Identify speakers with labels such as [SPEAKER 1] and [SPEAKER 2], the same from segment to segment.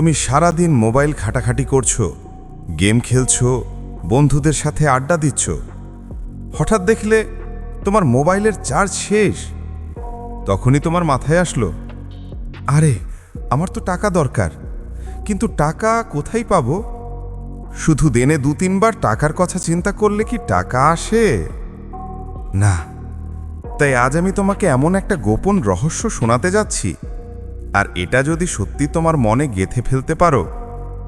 [SPEAKER 1] তুমি সারাদিন মোবাইল ঘাটাঘাটি করছ, গেম খেলছো, বন্ধুদের সাথে আড্ডা দিচ্ছ। হঠাৎ দেখলে তোমার মোবাইলের চার্জ শেষ। তখনই তোমার মাথায় আসলো, আরে, আমার তো টাকা দরকার, কিন্তু টাকা কোথায় পাবো? শুধু দিনে দু তিনবার টাকার কথা চিন্তা করলে কি টাকা আসে? না, তাই আজ আমি তোমাকে এমন একটা গোপন রহস্য শোনাতে যাচ্ছি। আর এটা যদি সত্যি তোমার মনে গেথে ফেলতে পারো,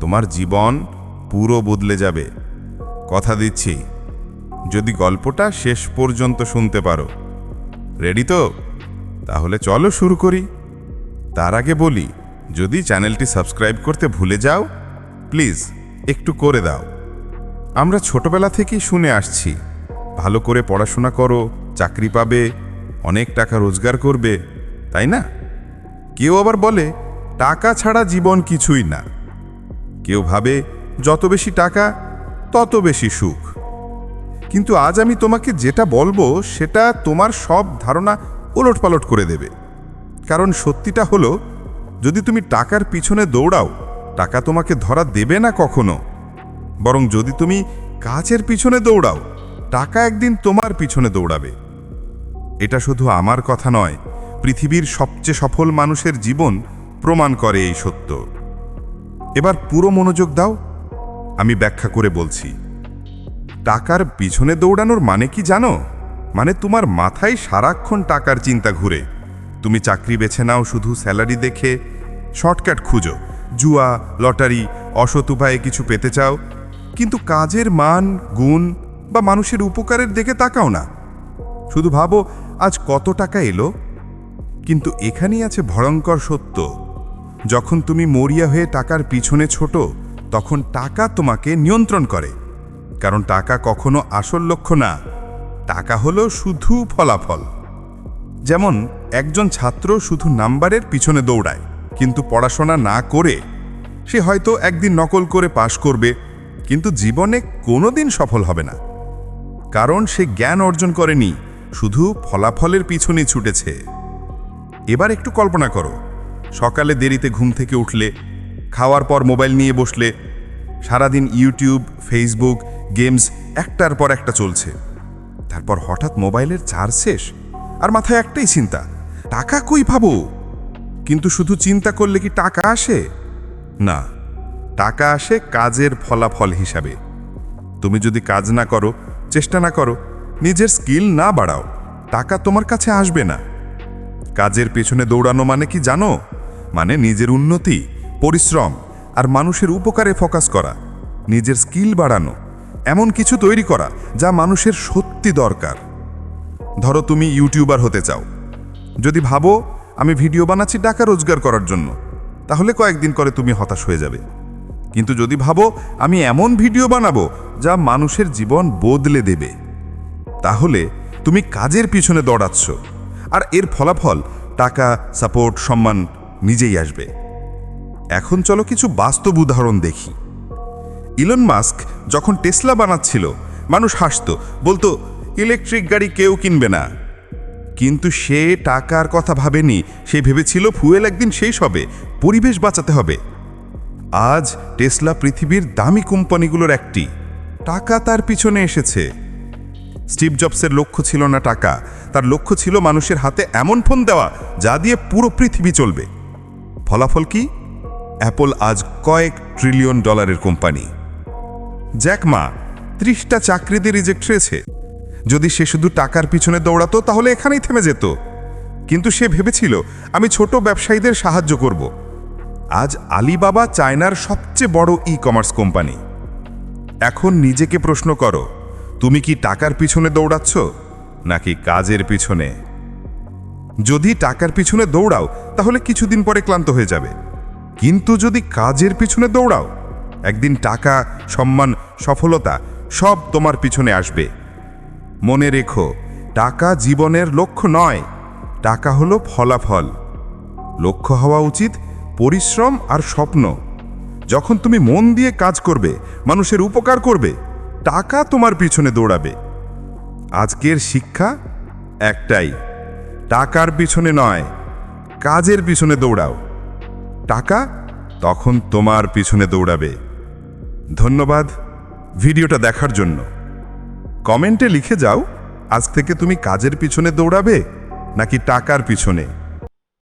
[SPEAKER 1] তোমার জীবন পুরো বদলে যাবে। কথা দিচ্ছি, যদি গল্পটা শেষ পর্যন্ত শুনতে পারো। রেডি তো? তাহলে চলো শুরু করি। তার আগে বলি, যদি চ্যানেলটি সাবস্ক্রাইব করতে ভুলে যাও, প্লিজ একটু করে দাও। আমরা ছোটবেলা থেকেই শুনে আসছি, ভালো করে পড়াশোনা করো, চাকরি পাবে, অনেক টাকা রোজগার করবে, তাই না? কেউ আবার বলে, টাকা ছাড়া জীবন কিছুই না। কেউ ভাবে, যত বেশি টাকা, তত বেশি সুখ। কিন্তু আজ আমি তোমাকে যেটা বলব, সেটা তোমার সব ধারণা ওলটপালট করে দেবে। কারণ সত্যিটা হলো, যদি তুমি টাকার পিছনে দৌড়াও, টাকা তোমাকে ধরা দেবে না কখনো। বরং যদি তুমি কাজের পিছনে দৌড়াও, টাকা একদিন তোমার পিছনে দৌড়াবে। এটা শুধু আমার কথা নয় পৃথিবীর সবচেয়ে সফল মানুষের জীবন প্রমাণ করে এই সত্য। এবার পুরো মনোযোগ দাও, আমি ব্যাখ্যা করে বলছি। টাকার পিছনে দৌড়ানোর মানে কি জানো? মানে তোমার মাথায় সারাক্ষণ টাকার চিন্তা ঘুরে। তুমি চাকরি বেছে নাও শুধু স্যালারি দেখে, শর্টকাট খুঁজো। জুয়া, লটারি, অসৎ উপায়ে কিছু পেতে চাও। কিন্তু কাজের মান, গুণ বা মানুষের উপকারের দিকে তাকাও না। শুধু ভাবো, আজ কত টাকা এলো? কিন্তু এখানেই আছে ভয়ঙ্কর সত্য। যখন তুমি মরিয়া হয়ে টাকার পিছনে ছোট, তখন টাকা তোমাকে নিয়ন্ত্রণ করে। কারণ টাকা কখনো আসল লক্ষ্য না, টাকা হলো শুধু ফলাফল। যেমন, একজন ছাত্র শুধু নাম্বারের পিছনে দৌড়ায়, কিন্তু পড়াশোনা না করে, সে হয়তো একদিন নকল করে পাশ করবে, কিন্তু জীবনে কোনোদিন সফল হবে না। কারণ সে জ্ঞান অর্জন করেনি, শুধু ফলাফলের পিছনে ছুটেছে। এবার একটু কল্পনা করো। সকালে দেরিতে ঘুম থেকে উঠলে, খাওয়ার পর মোবাইল নিয়ে বসলে, সারাদিন ইউটিউব, ফেসবুক, গেমস একটার পর একটা চলছে। তারপর হঠাৎ মোবাইলের চার্জ শেষ, আর মাথায় একটাই চিন্তা, টাকা কই পাবো? কিন্তু শুধু চিন্তা করলে কি টাকা আসে? না, টাকা আসে কাজের ফলাফল হিসাবে। তুমি যদি কাজ না করো, চেষ্টা না করো, নিজের স্কিল না বাড়াও, টাকা তোমার কাছে আসবে না। কাজের পেছনে দৌড়ানো মানে কি জানো? মানে নিজের উন্নতি, পরিশ্রম আর মানুষের উপকারে ফোকাস করা, নিজের স্কিল বাড়ানো, এমন কিছু তৈরি করা যা মানুষের সত্যি দরকার। ধরো তুমি ইউটিউবার হতে চাও। যদি ভাবো আমি ভিডিও বানাচ্ছি টাকা রোজগার করার জন্য, তাহলে কয়েকদিন করে তুমি হতাশ হয়ে যাবে। কিন্তু যদি ভাবো আমি এমন ভিডিও বানাবো যা মানুষের জীবন বদলে দেবে, তাহলে তুমি কাজের পিছনে দৌড়াচ্ছ। আর এর ফলাফল, টাকা সাপোর্ট সম্মান নিজেই আসবে। এখন চলো কিছু বাস্তব উদাহরণ দেখি। ইলন মাস্ক যখন টেসলা বানাচ্ছিল, মানুষ হাসতো, বলতো, ইলেকট্রিক গাড়ি কেউ কিনবে না। কিন্তু সে টাকার কথা ভাবেনি, সে ভেবেছিল ফুয়েল একদিন শেষ হবে, পরিবেশ বাঁচাতে হবে। আজ টেসলা পৃথিবীর দামি কোম্পানিগুলোর একটি। টাকা তার পিছনে এসেছে। স্টিভ জবসের লক্ষ্য ছিল না টাকা। তার লক্ষ্য ছিল মানুষের হাতে এমন ফোন দেওয়া, যা দিয়ে পুরো পৃথিবী চলবে। ফলাফল কি? অ্যাপল আজ কয়েক ট্রিলিয়ন ডলারের কোম্পানি। জ্যাকমা ত্রিশটা চাকরিতে রিজেক্ট হয়েছে। যদি সে শুধু টাকার পিছনে দৌড়াতো, তাহলে এখানেই থেমে যেত। কিন্তু সে ভেবেছিল, আমি ছোট ব্যবসায়ীদের সাহায্য করব। আজ আলিবাবা চায়নার সবচেয়ে বড় ই কমার্স কোম্পানি। এখন নিজেকে প্রশ্ন করো তুমি কি টাকার পিছনে দৌড়াচ্ছ নাকি কাজের পিছনে? যদি টাকার পিছনে দৌড়াও, তাহলে কিছুদিন পরে ক্লান্ত হয়ে যাবে। কিন্তু যদি কাজের পিছনে দৌড়াও, একদিন টাকা, সম্মান, সফলতা সব তোমার পিছনে আসবে। মনে রেখো, টাকা জীবনের লক্ষ্য নয়, টাকা হলো ফলাফল। লক্ষ্য হওয়া উচিত পরিশ্রম আর স্বপ্ন। যখন তুমি মন দিয়ে কাজ করবে, মানুষের উপকার করবে টাকা তোমার পিছনে দৌড়াবে। আজকের শিক্ষা একটাই, টাকার পিছনে নয়, কাজের পিছনে দৌড়াও। টাকা তখন তোমার পিছনে দৌড়াবে। ধন্যবাদ ভিডিওটা দেখার জন্য। কমেন্টে লিখে যাও, আজ থেকে তুমি কাজের পিছনে দৌড়াবে নাকি টাকার পিছনে?